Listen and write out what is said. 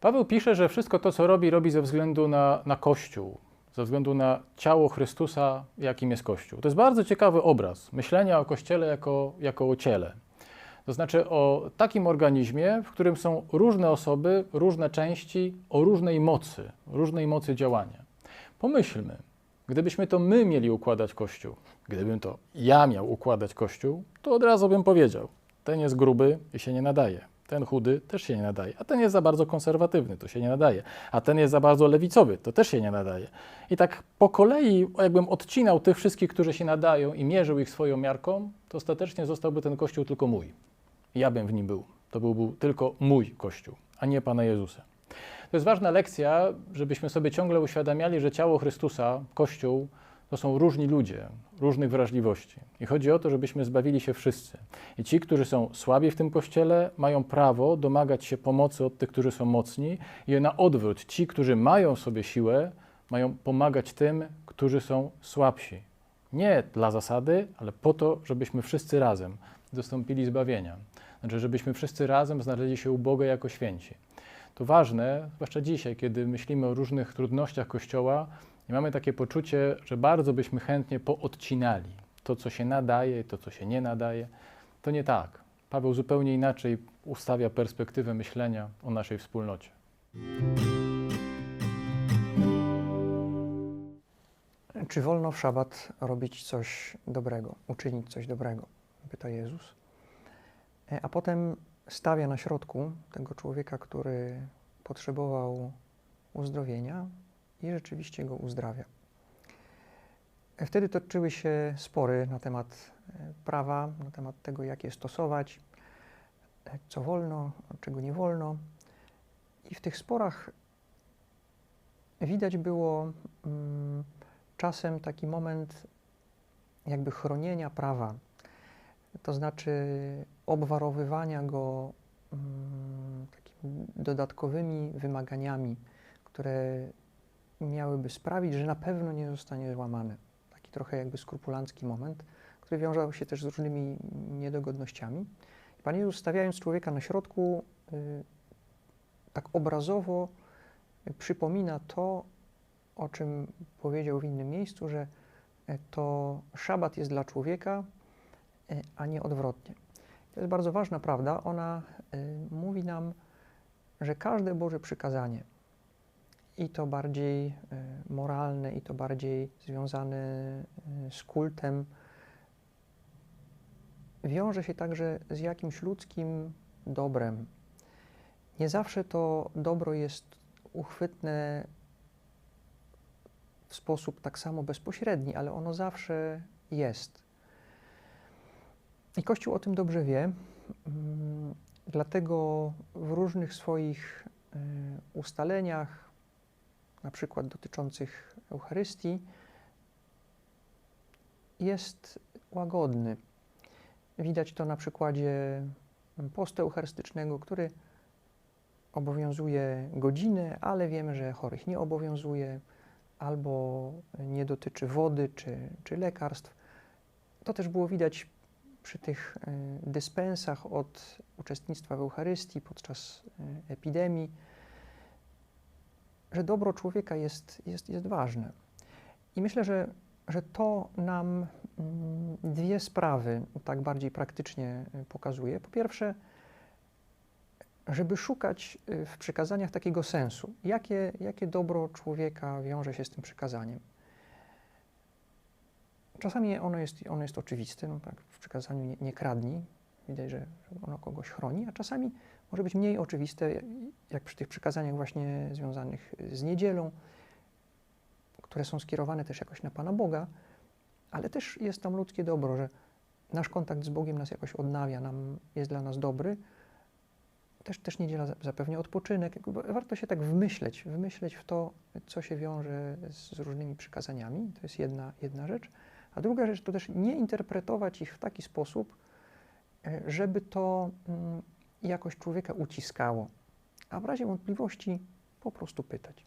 Paweł pisze, że wszystko to, co robi, robi ze względu na, na Kościół, ze względu na ciało Chrystusa, jakim jest Kościół. To jest bardzo ciekawy obraz myślenia o Kościele jako, jako o ciele. To znaczy o takim organizmie, w którym są różne osoby, różne części o różnej mocy, różnej mocy działania. Pomyślmy, gdybyśmy to my mieli układać Kościół, gdybym to ja miał układać Kościół, to od razu bym powiedział, ten jest gruby i się nie nadaje. Ten chudy też się nie nadaje, a ten jest za bardzo konserwatywny, to się nie nadaje, a ten jest za bardzo lewicowy, to też się nie nadaje. I tak po kolei, jakbym odcinał tych wszystkich, którzy się nadają i mierzył ich swoją miarką, to ostatecznie zostałby ten kościół tylko mój. Ja bym w nim był. To byłby tylko mój kościół, a nie Pana Jezusa. To jest ważna lekcja, żebyśmy sobie ciągle uświadamiali, że ciało Chrystusa, Kościół, to są różni ludzie, różnych wrażliwości. I chodzi o to, żebyśmy zbawili się wszyscy. I ci, którzy są słabi w tym kościele, mają prawo domagać się pomocy od tych, którzy są mocni, i na odwrót, ci, którzy mają sobie siłę, mają pomagać tym, którzy są słabsi. Nie dla zasady, ale po to, żebyśmy wszyscy razem dostąpili zbawienia. Znaczy, żebyśmy wszyscy razem znaleźli się u Boga jako święci. To ważne, zwłaszcza dzisiaj, kiedy myślimy o różnych trudnościach Kościoła i mamy takie poczucie, że bardzo byśmy chętnie poodcinali to, co się nadaje, to, co się nie nadaje. To nie tak. Paweł zupełnie inaczej ustawia perspektywę myślenia o naszej wspólnocie. Czy wolno w szabat robić coś dobrego, uczynić coś dobrego? Pyta Jezus. E, A potem stawia na środku tego człowieka, który potrzebował uzdrowienia i rzeczywiście go uzdrawia. E, Wtedy toczyły się spory na temat e, prawa, na temat tego, jak je stosować, e, co wolno, czego nie wolno. I w tych sporach widać było mm, czasem taki moment jakby chronienia prawa, to znaczy obwarowywania go mm, takimi dodatkowymi wymaganiami, które miałyby sprawić, że na pewno nie zostanie złamane. Taki trochę jakby skrupulancki moment, który wiązał się też z różnymi niedogodnościami. I Pan Jezus stawiając człowieka na środku, y, tak obrazowo y, przypomina to, o czym powiedział w innym miejscu, że e, to szabat jest dla człowieka, a nie odwrotnie. To jest bardzo ważna prawda. Ona mówi nam, że każde Boże przykazanie, i to bardziej e, moralne, i to bardziej związane e, z kultem, wiąże się także z jakimś ludzkim dobrem. Nie zawsze to dobro jest uchwytne w sposób tak samo bezpośredni, ale ono zawsze jest. I Kościół o tym dobrze wie, mm, dlatego w różnych swoich y, ustaleniach, na przykład dotyczących Eucharystii, jest łagodny. Widać to na przykładzie postu eucharystycznego, który obowiązuje godzinę, ale wiemy, że chorych nie obowiązuje albo nie dotyczy wody czy, czy lekarstw. To też było widać przy tych e, dyspensach od uczestnictwa w Eucharystii podczas e, epidemii, że dobro człowieka jest, jest, jest ważne. I myślę, że, że to nam mm, dwie sprawy tak bardziej praktycznie e, pokazuje. Po pierwsze, żeby szukać y, w przykazaniach takiego sensu. Jakie, jakie dobro człowieka wiąże się z tym przykazaniem? Czasami ono jest, ono jest oczywiste, no tak, w przykazaniu nie, nie kradnij, widać, że ono kogoś chroni, a czasami może być mniej oczywiste, jak przy tych przykazaniach właśnie związanych z niedzielą, które są skierowane też jakoś na Pana Boga, ale też jest tam ludzkie dobro, że nasz kontakt z Bogiem nas jakoś odnawia, nam jest dla nas dobry, też, też niedziela za- zapewnia odpoczynek. Warto się tak wmyśleć, wmyśleć w to, co się wiąże z, różnymi przykazaniami. To jest jedna, jedna rzecz. A druga rzecz to też nie interpretować ich w taki sposób, żeby to mm, jakoś człowieka uciskało, a w razie wątpliwości po prostu pytać.